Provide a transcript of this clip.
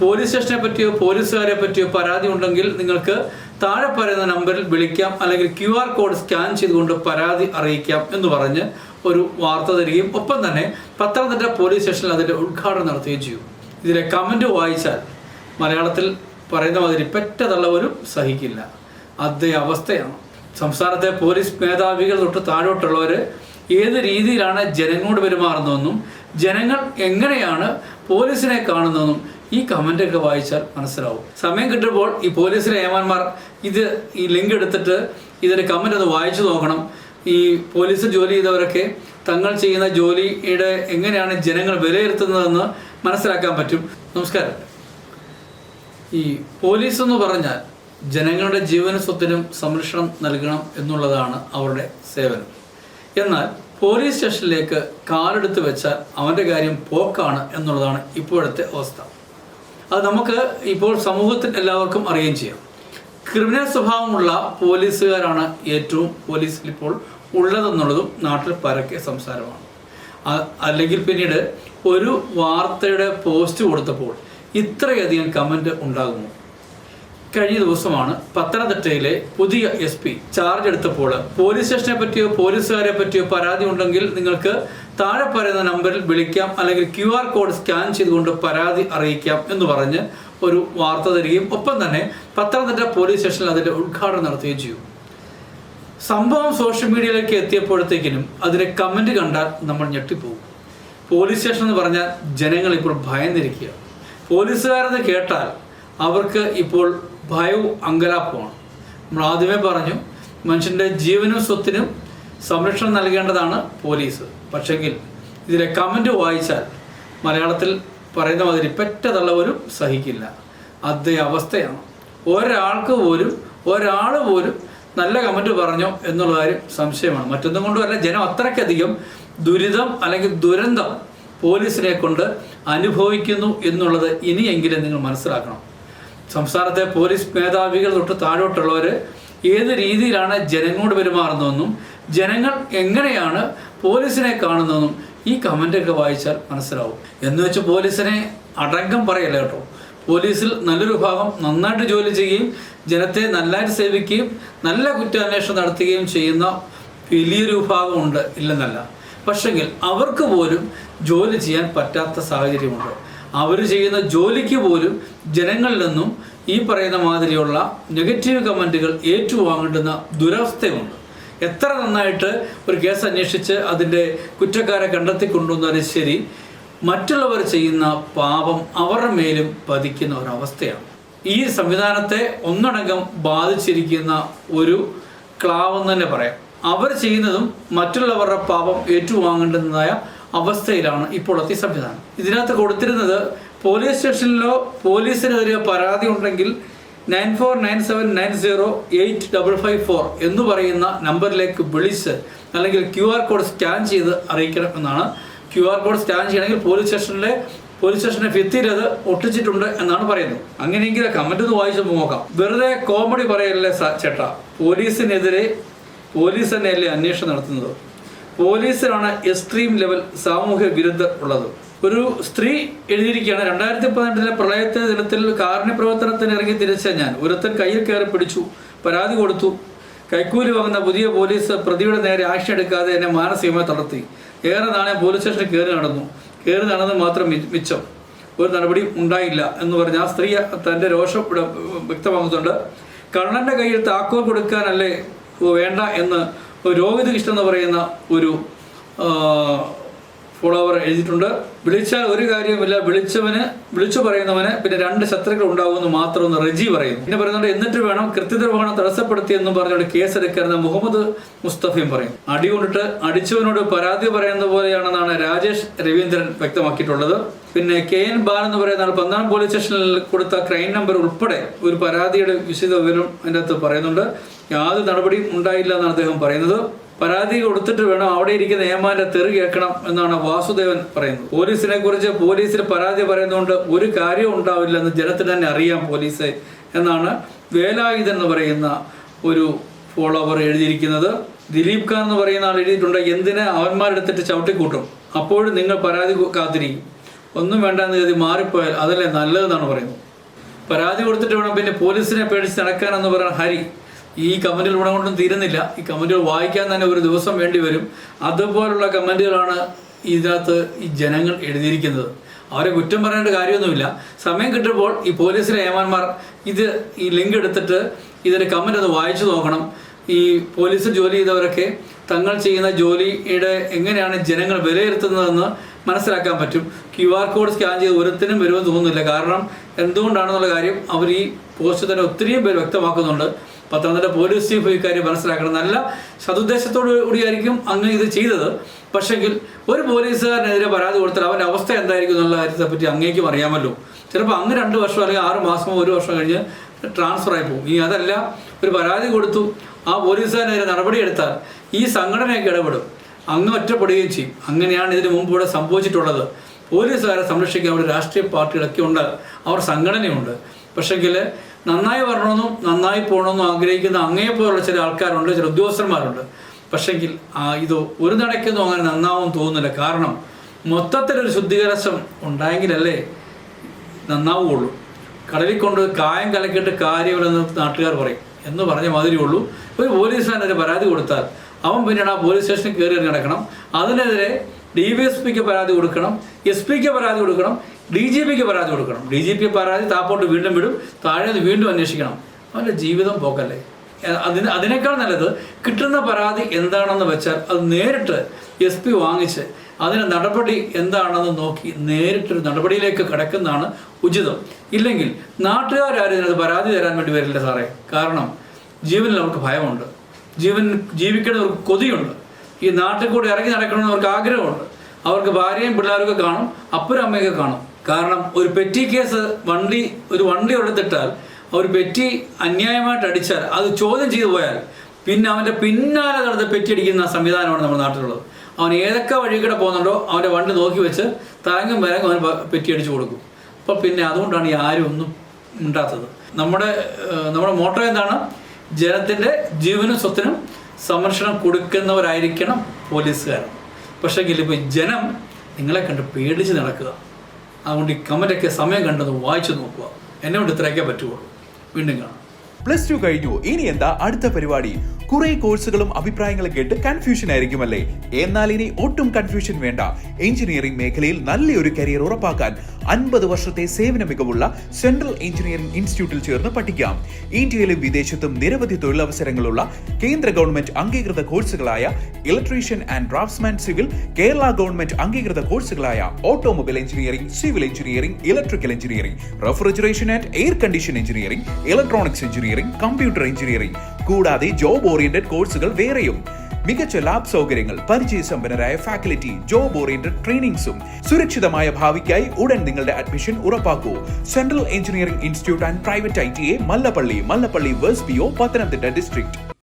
Police സ്റ്റേഷനെ പറ്റിയോ പോലീസുകാരെ പറ്റിയോ പരാതി ഉണ്ടെങ്കിൽ നിങ്ങൾക്ക് താഴെ പറയുന്ന നമ്പറിൽ വിളിക്കാം അല്ലെങ്കിൽ ക്യു ആർ കോഡ് സ്കാൻ ചെയ്തുകൊണ്ട് പരാതി അറിയിക്കാം എന്ന് പറഞ്ഞ് ഒരു വാർത്ത തരികയും ഒപ്പം തന്നെ പത്തനംതിട്ട പോലീസ് സ്റ്റേഷനിൽ അതിന്റെ ഉദ്ഘാടനം നടത്തുകയും ചെയ്യും. ഇതിലെ കമന്റ് വായിച്ചാൽ മലയാളത്തിൽ പറയുന്ന മാതിരി പെറ്റതുള്ളവരും സഹിക്കില്ല. അതേ അവസ്ഥയാണ്. സംസ്ഥാനത്തെ പോലീസ് മേധാവികൾ തൊട്ട് താഴോട്ടുള്ളവർ ഏത് രീതിയിലാണ് ജനങ്ങളോട് പെരുമാറുന്നതെന്നും ജനങ്ങൾ എങ്ങനെയാണ് പോലീസിനെ കാണുന്നതെന്നും ഈ കമന്റൊക്കെ വായിച്ചാൽ മനസ്സിലാവും. സമയം കിട്ടുമ്പോൾ ഈ പോലീസിലെ ഏമാന്മാർ ഇത് ഈ ലിങ്ക് എടുത്തിട്ട് ഇതിന്റെ കമന്റ് ഒന്ന് വായിച്ചു നോക്കണം. ഈ പോലീസ് ജോലി ചെയ്തവരൊക്കെ തങ്ങൾ ചെയ്യുന്ന ജോലിയുടെ എങ്ങനെയാണ് ജനങ്ങൾ വിലയിരുത്തുന്നതെന്ന് മനസ്സിലാക്കാൻ പറ്റും. നമസ്കാരം. ഈ പോലീസ് എന്ന് പറഞ്ഞാൽ ജനങ്ങളുടെ ജീവന സ്വത്തിനും സംരക്ഷണം നൽകണം എന്നുള്ളതാണ് അവരുടെ സേവനം. എന്നാൽ പോലീസ് സ്റ്റേഷനിലേക്ക് കാലെടുത്ത് വെച്ചാൽ അവന്റെ കാര്യം പോക്കാണ് എന്നുള്ളതാണ് ഇപ്പോഴത്തെ അവസ്ഥ. അത് നമുക്ക് ഇപ്പോൾ സമൂഹത്തിൽ എല്ലാവർക്കും അറിയുകയും ചെയ്യാം. ക്രിമിനൽ സ്വഭാവമുള്ള പോലീസുകാരാണ് ഏറ്റവും പോലീസിൽ ഇപ്പോൾ ഉള്ളതെന്നുള്ളതും നാട്ടിൽ പരക്കെ സംസാരമാണ്. അല്ലെങ്കിൽ പിന്നീട് ഒരു വാർത്തയുടെ പോസ്റ്റ് കൊടുത്തപ്പോൾ ഇത്രയധികം കമന്റ് ഉണ്ടാകുന്നു. കഴിഞ്ഞ ദിവസമാണ് പത്തനംതിട്ടയിലെ പുതിയ എസ് പി ചാർജ് എടുത്തപ്പോൾ പോലീസ് സ്റ്റേഷനെ പറ്റിയോ പോലീസുകാരെ പറ്റിയോ പരാതി ഉണ്ടെങ്കിൽ നിങ്ങൾക്ക് താഴെ പറയുന്ന നമ്പറിൽ വിളിക്കാം അല്ലെങ്കിൽ ക്യു ആർ കോഡ് സ്കാൻ ചെയ്തുകൊണ്ട് പരാതി അറിയിക്കാം എന്ന് പറഞ്ഞ് ഒരു വാർത്ത തരികയും ഒപ്പം തന്നെ പത്തനംതിട്ട പോലീസ് സ്റ്റേഷനിൽ അതിന്റെ ഉദ്ഘാടനം നടത്തുകയും ചെയ്യും. സംഭവം സോഷ്യൽ മീഡിയയിലേക്ക് എത്തിയപ്പോഴത്തേക്കിനും അതിനെ കമന്റ് കണ്ടാൽ നമ്മൾ ഞെട്ടിപ്പോകും. പോലീസ് സ്റ്റേഷൻ എന്ന് പറഞ്ഞാൽ ജനങ്ങൾ ഇപ്പോൾ ഭയന്നിരിക്കുക പോലീസുകാരെന്ന് കേട്ടാൽ അവർക്ക് ഇപ്പോൾ ഭയവും അങ്കലാപ്പുമാണ്. നമ്മൾ ആദ്യമേ പറഞ്ഞു മനുഷ്യന്റെ ജീവനും സ്വത്തിനും സംരക്ഷണം നൽകേണ്ടതാണ് പോലീസ്. പക്ഷെങ്കിൽ ഇതിലെ കമന്റ് വായിച്ചാൽ മലയാളത്തിൽ പറയുന്ന മാതിരി പെറ്റതുള്ളവരും സഹിക്കില്ല. അതേ അവസ്ഥയാണ്. ഒരാൾക്ക് പോലും ഒരാൾ പോലും നല്ല കമന്റ് പറഞ്ഞോ എന്നുള്ള കാര്യം സംശയമാണ്. മറ്റൊന്നും കൊണ്ടുമല്ല ജനം അത്രയ്ക്കധികം ദുരിതം അല്ലെങ്കിൽ ദുരന്തം പോലീസിനെ കൊണ്ട് അനുഭവിക്കുന്നു എന്നുള്ളത് ഇനിയെങ്കിലും നിങ്ങൾ മനസ്സിലാക്കണം. സംസ്ഥാനത്തെ പോലീസ് മേധാവികൾ തൊട്ട് താഴോട്ടുള്ളവർ ഏത് രീതിയിലാണ് ജനങ്ങളോട് പെരുമാറുന്നതെന്നും ജനങ്ങൾ എങ്ങനെയാണ് പോലീസിനെ കാണുന്നതെന്നും ഈ കമന്റൊക്കെ വായിച്ചാൽ മനസ്സിലാവും. എന്ന് വെച്ച് പോലീസിനെ അടങ്കം പറയല്ല കേട്ടോ. പോലീസിൽ നല്ലൊരു ഭാഗം നന്നായിട്ട് ജോലി ചെയ്യുകയും ജനത്തെ നല്ലതായിട്ട് സേവിക്കുകയും നല്ല കുറ്റാന്വേഷണം നടത്തുകയും ചെയ്യുന്ന വലിയൊരു ഭാഗമുണ്ട് ഇല്ലെന്നല്ല. പക്ഷെങ്കിൽ അവർക്ക് പോലും ജോലി ചെയ്യാൻ പറ്റാത്ത സാഹചര്യമുണ്ട്. അവർ ചെയ്യുന്ന ജോലിക്ക് പോലും ജനങ്ങളിൽ നിന്നും ഈ പറയുന്ന മാതിരിയുള്ള നെഗറ്റീവ് കമന്റുകൾ ഏറ്റുവാങ്ങേണ്ടുന്ന ദുരവസ്ഥയുണ്ട്. എത്ര നന്നായിട്ട് ഒരു കേസ് അന്വേഷിച്ച് അതിന്റെ കുറ്റക്കാരെ കണ്ടെത്തി കൊണ്ടുവന്നാലും ശരി. മറ്റുള്ളവർ ചെയ്യുന്ന പാപം അവരുടെ മേലും പതിക്കുന്ന ഒരവസ്ഥയാണ്. ഈ സംവിധാനത്തെ ഒന്നടങ്കം ബാധിച്ചിരിക്കുന്ന ഒരു ക്ലാവെന്ന് തന്നെ പറയാം. അവർ ചെയ്യുന്നതും മറ്റുള്ളവരുടെ പാപം ഏറ്റുവാങ്ങേണ്ടതായ അവസ്ഥയിലാണ് ഇപ്പോഴത്തെ സംവിധാനം. ഇതിനകത്ത് കൊടുത്തിരുന്നത് പോലീസ് സ്റ്റേഷനിലോ പോലീസിനെതിരെ പരാതി ഉണ്ടെങ്കിൽ nine four nine seven nine zero eight double five four എന്ന് പറയുന്ന നമ്പറിലേക്ക് വിളിച്ച് അല്ലെങ്കിൽ ക്യു ആർ കോഡ് സ്കാൻ ചെയ്ത് അറിയിക്കണം എന്നാണ്. ക്യു ആർ കോഡ് സ്കാൻ ചെയ്യണമെങ്കിൽ പോലീസ് സ്റ്റേഷനിലെ പോലീസ് സ്റ്റേഷന്റെ ഭിത്തിയിൽ അത് ഒട്ടിച്ചിട്ടുണ്ട് എന്നാണ് പറയുന്നത്. അങ്ങനെയെങ്കിൽ കമന്റ് ഒന്ന് വായിച്ച് നോക്കാം. വെറുതെ കോമഡി പറയല്ലേ ചേട്ടാ? പോലീസിനെതിരെ പോലീസ് തന്നെയല്ലേ അന്വേഷണം നടത്തുന്നത്? പോലീസിനാണ് എക്സ്ട്രീം ലെവൽ സാമൂഹ്യ വിരുദ്ധർ ഉള്ളത്. ഒരു സ്ത്രീ എഴുതിയിരിക്കുകയാണ്. രണ്ടായിരത്തി പതിനെട്ടിലെ പ്രളയത്തെ ദിനത്തിൽ കാരുണ്യ പ്രവർത്തനത്തിന് ഇറങ്ങി തിരിച്ച ഞാൻ. ഒരുത്തൻ കയ്യിൽ കയറി പിടിച്ചു പരാതി കൊടുത്തു. കൈക്കൂലി വാങ്ങുന്ന പുതിയ പോലീസ് പ്രതിയുടെ നേരെ ആക്ഷൻ എടുക്കാതെ എന്നെ മാനസികമായി തളർത്തി. ഏറെ നാളെ പോലീസ് സ്റ്റേഷനിൽ കയറി നടന്നു. കയറി നടന്നത് മാത്രം മിച്ചം. ഒരു നടപടിയും ഉണ്ടായില്ല എന്ന് പറഞ്ഞ ആ സ്ത്രീ തന്റെ രോഷം ഇവിടെ വ്യക്തമാക്കുന്നുണ്ട്. കണ്ണന്റെ കയ്യിൽ താക്കോൽ കൊടുക്കാനല്ലേ വേണ്ട എന്ന് രോഹിത് കൃഷ്ണൻ എന്ന് പറയുന്ന ഒരു ഫോളോവർ എഴുതിയിട്ടുണ്ട്. വിളിച്ചാൽ ഒരു കാര്യമില്ല വിളിച്ചവന് വിളിച്ചു പറയുന്നവന് പിന്നെ രണ്ട് ശത്രുക്കൾ ഉണ്ടാവുമെന്ന് മാത്രമെന്ന് റജി പറയും. പിന്നെ പറയുന്നുണ്ട് എന്നിട്ട് വേണം കൃത്യനിർവഹണം തടസ്സപ്പെടുത്തിയെന്നും പറഞ്ഞുകൊണ്ട് കേസെടുക്കരുന്ന മുഹമ്മദ് മുസ്തഫയും പറയും. അടി കൊണ്ടിട്ട് അടിച്ചവനോട് പരാതി പറയുന്ന പോലെയാണെന്നാണ് രാജേഷ് രവീന്ദ്രൻ വ്യക്തമാക്കിയിട്ടുള്ളത്. പിന്നെ കെ എൻ ബാൽ എന്ന് പറയുന്ന ആൾ പോലീസ് സ്റ്റേഷനിൽ കൊടുത്ത ക്രൈം നമ്പർ ഉൾപ്പെടെ ഒരു പരാതിയുടെ വിശദ വിവരം അതിന്റെ അകത്ത് പറയുന്നുണ്ട്. യാതൊരു നടപടിയും ഉണ്ടായില്ല എന്നാണ് അദ്ദേഹം പറയുന്നത്. പരാതി കൊടുത്തിട്ട് വേണം അവിടെ ഇരിക്കുന്ന ഏമാന്റെ തെറി കേൾക്കണം എന്നാണ് വാസുദേവൻ പറയുന്നത്. പോലീസിനെ കുറിച്ച് പോലീസിൽ പരാതി പറയുന്നതുകൊണ്ട് ഒരു കാര്യവും ഉണ്ടാവില്ല എന്ന് ജനത്തിന് തന്നെ അറിയാം പോലീസ് എന്നാണ് വേലായുധൻ എന്ന് പറയുന്ന ഒരു ഫോളോവർ എഴുതിയിരിക്കുന്നത്. ദിലീപ് ഖാൻ എന്ന് പറയുന്ന ആൾ എഴുതിയിട്ടുണ്ട്. എന്തിന് അവന്മാരെടുത്തിട്ട് ചവിട്ടിക്കൂട്ടും? അപ്പോഴും നിങ്ങൾ പരാതി കാത്തിരിക്കും. ഒന്നും വേണ്ടെന്ന് കരുതി മാറിപ്പോയാൽ അതല്ലേ നല്ലതെന്നാണ് പറയുന്നത്. പരാതി കൊടുത്തിട്ട് വേണം പിന്നെ പോലീസിനെ പേടിച്ച് നടക്കാനെന്ന് പറയുന്ന ഹരി. ഈ കമന്റുകൾ ഇവിടെ കൊണ്ടും തീരുന്നില്ല. ഈ കമന്റുകൾ വായിക്കാൻ തന്നെ ഒരു ദിവസം വേണ്ടി വരും. അതുപോലുള്ള കമന്റുകളാണ് ഇതിനകത്ത് ഈ ജനങ്ങൾ എഴുതിയിരിക്കുന്നത്. അവരെ കുറ്റം പറയേണ്ട കാര്യമൊന്നുമില്ല. സമയം കിട്ടുമ്പോൾ ഈ പോലീസിലെ ഏമാന്മാർ ഇത് ഈ ലിങ്ക് എടുത്തിട്ട് ഇതിന്റെ കമന്റ് ഒന്ന് വായിച്ചു നോക്കണം. ഈ പോലീസിൽ ജോലി ചെയ്തവരൊക്കെ തങ്ങൾ ചെയ്യുന്ന ജോലിയുടെ എങ്ങനെയാണ് ജനങ്ങൾ വിലയിരുത്തുന്നതെന്ന് മനസ്സിലാക്കാൻ പറ്റും. ക്യു ആർ കോഡ് സ്കാൻ ചെയ്ത് ഒരുത്തിനും വരുമെന്ന് തോന്നുന്നില്ല. കാരണം എന്തുകൊണ്ടാണെന്നുള്ള കാര്യം അവർ ഈ പോസ്റ്റ് തന്നെ ഒത്തിരിയും പേര് വ്യക്തമാക്കുന്നുണ്ട്. പത്തനംതിട്ട പോലീസ് ചീഫ് ഇക്കാര്യം മനസ്സിലാക്കണം. നല്ല സതുദ്ദേശത്തോടു കൂടിയായിരിക്കും അങ്ങ് ഇത് ചെയ്തത്. പക്ഷെങ്കിൽ ഒരു പോലീസുകാരനെതിരെ പരാതി കൊടുത്താൽ അവന്റെ അവസ്ഥ എന്തായിരിക്കും എന്നുള്ള കാര്യത്തെ പറ്റി അങ്ങേക്കും അറിയാമല്ലോ. ചിലപ്പോൾ അങ്ങ് രണ്ട് വർഷം അല്ലെങ്കിൽ ആറ് മാസമോ ഒരു വർഷം കഴിഞ്ഞ് ട്രാൻസ്ഫർ ആയി പോകും. ഇനി അതല്ല ഒരു പരാതി കൊടുത്തു. ആ പോലീസുകാരനെതിരെ നടപടിയെടുത്താൽ ഈ സംഘടനയൊക്കെ ഇടപെടും. അങ്ങ് ഒറ്റപ്പെടുകയും ചെയ്യും. അങ്ങനെയാണ് ഇതിനു മുമ്പ് ഇവിടെ സംഭവിച്ചിട്ടുള്ളത്. പോലീസുകാരെ സംരക്ഷിക്കാൻ അവിടെ രാഷ്ട്രീയ പാർട്ടികളൊക്കെ ഉണ്ട്. അവർ സംഘടനയുണ്ട്. പക്ഷെങ്കിൽ നന്നായി വരണമെന്നും നന്നായി പോകണമെന്നും ആഗ്രഹിക്കുന്ന അങ്ങേപ്പോലുള്ള ചില ആൾക്കാരുണ്ട് ചില ഉദ്യോഗസ്ഥന്മാരുണ്ട്. പക്ഷെങ്കിൽ ഇത് ഒരു നടക്കുന്നു അങ്ങനെ നന്നാവും തോന്നുന്നില്ല. കാരണം മൊത്തത്തിലൊരു ശുദ്ധീകരസം ഉണ്ടായെങ്കിലല്ലേ നന്നാവുകയുള്ളൂ. കടലിൽ കൊണ്ട് കായം കലക്കിയിട്ട് കാര്യമില്ലെന്ന് നാട്ടുകാർ പറയും എന്ന് പറഞ്ഞ മാതിരി ഉള്ളൂ ഒരു പോലീസുകാരനെതിരെ പരാതി കൊടുത്താൽ അവൻ പിന്നീട് ആ പോലീസ് സ്റ്റേഷനിൽ കയറി നടക്കണം. അതിനെതിരെ ഡി വി എസ് പിക്ക് പരാതി കൊടുക്കണം എസ് പിക്ക് പരാതി കൊടുക്കണം. ഡി ജി പിക്ക് പരാതി കൊടുക്കണം. ഡി ജി പി പരാതി താപ്പോട്ട് വീണ്ടും വിടും. താഴെ നിന്ന് വീണ്ടും അന്വേഷിക്കണം. അവന്റെ ജീവിതം പോക്കല്ലേ. അതിന് അതിനേക്കാൾ നല്ലത് കിട്ടുന്ന പരാതി എന്താണെന്ന് വെച്ചാൽ അത് നേരിട്ട് എസ് പി വാങ്ങിച്ച് അതിന് നടപടി എന്താണെന്ന് നോക്കി നേരിട്ടൊരു നടപടിയിലേക്ക് കിടക്കുന്നതാണ് ഉചിതം. ഇല്ലെങ്കിൽ നാട്ടുകാരും ഇതിനകത്ത് പരാതി തരാൻ വേണ്ടി വരില്ല സാറേ. കാരണം ജീവനിൽ അവർക്ക് ഭയമുണ്ട്. ജീവൻ ജീവിക്കണവർക്ക് കൊതിയുണ്ട്. ഈ നാട്ടിൽ കൂടെ ഇറങ്ങി നടക്കണമെന്ന് അവർക്ക് ആഗ്രഹമുണ്ട്. അവർക്ക് ഭാര്യയും പിള്ളേരൊക്കെ കാണും അപ്പനും അമ്മയൊക്കെ കാണും. കാരണം ഒരു പെറ്റി കേസ് വണ്ടി ഒരു വണ്ടി എടുത്തിട്ടാൽ ഒരു പെറ്റി അന്യായമായിട്ട് അടിച്ചാൽ അത് ചോദ്യം ചെയ്തു പോയാൽ പിന്നെ അവന്റെ പിന്നാലെ നടന്ന് പെറ്റി അടിക്കുന്ന സംവിധാനമാണ് നമ്മുടെ നാട്ടിലുള്ളത്. അവൻ ഏതൊക്കെ വഴി കൂടെ പോകുന്നുണ്ടോ അവന്റെ വണ്ടി നോക്കി വെച്ച് തരംഗം വരങ്ങും അവൻ പ- പെറ്റി അടിച്ചു കൊടുക്കും. അപ്പോൾ പിന്നെ അതുകൊണ്ടാണ് ഈ ആരും ഒന്നും ഉണ്ടാത്തത് നമ്മുടെ നമ്മുടെ മോട്ടോ എന്താണ്? ജനത്തിന്റെ ജീവനും സ്വത്തിനും സംരക്ഷണം കൊടുക്കുന്നവരായിരിക്കണം പോലീസുകാർ. പക്ഷേങ്കിൽ ഇപ്പോൾ ജനം നിങ്ങളെ കണ്ട് പേടിച്ച് നടക്കുക. അതുകൊണ്ട് ഈ കമന്റൊക്കെ സമയം കണ്ടത് വായിച്ചു നോക്കുക. എന്നെ കൊണ്ട് ഇത്രയൊക്കെ പറ്റുള്ളൂ വീണ്ടും കാണാം. പ്ലസ് ടു കഴിഞ്ഞു. ഇനി എന്താ അടുത്ത പരിപാടി? കുറെ കോഴ്സുകളും അഭിപ്രായങ്ങളും കേട്ട് കൺഫ്യൂഷൻ ആയിരിക്കുമല്ലേ? എന്നാൽ ഇനി ഒട്ടും കൺഫ്യൂഷൻ വേണ്ട. എഞ്ചിനീയറിംഗ് മേഖലയിൽ നല്ലൊരു കരിയർ ഉറപ്പാക്കാൻ അൻപത് വർഷത്തെ സേവന മികവുള്ള സെൻട്രൽ എഞ്ചിനീയറിംഗ് ഇൻസ്റ്റിറ്റ്യൂട്ടിൽ ചേർന്ന് പഠിക്കാം. ഇന്ത്യയിലും വിദേശത്തും നിരവധി തൊഴിലവസരങ്ങളുള്ള കേന്ദ്ര ഗവൺമെന്റ് അംഗീകൃത കോഴ്സുകളായ electrician and draughtsman civil Kerala government അംഗീകൃത കോഴ്സുകളായ automobile engineering civil engineering electrical engineering refrigeration and air condition engineering electronics engineering computer engineering കൂടാതെ ജോബ് ഓറിയന്റഡ് കോഴ്സുകൾ വേറെയും. മികച്ച ലാബ് സൗകര്യങ്ങൾ പരിചയസമ്പന്നരായ ഫാക്കൽറ്റി ജോബ് ഓറിയന്റഡ് ട്രെയിനിങ്സും സുരക്ഷിതമായ ഭാവിക്കായി ഉടൻ നിങ്ങളുടെ admission ഉറപ്പാക്കൂ. Central engineering institute and private I T A Mallappally Mallappally verse P Pathanamthitta district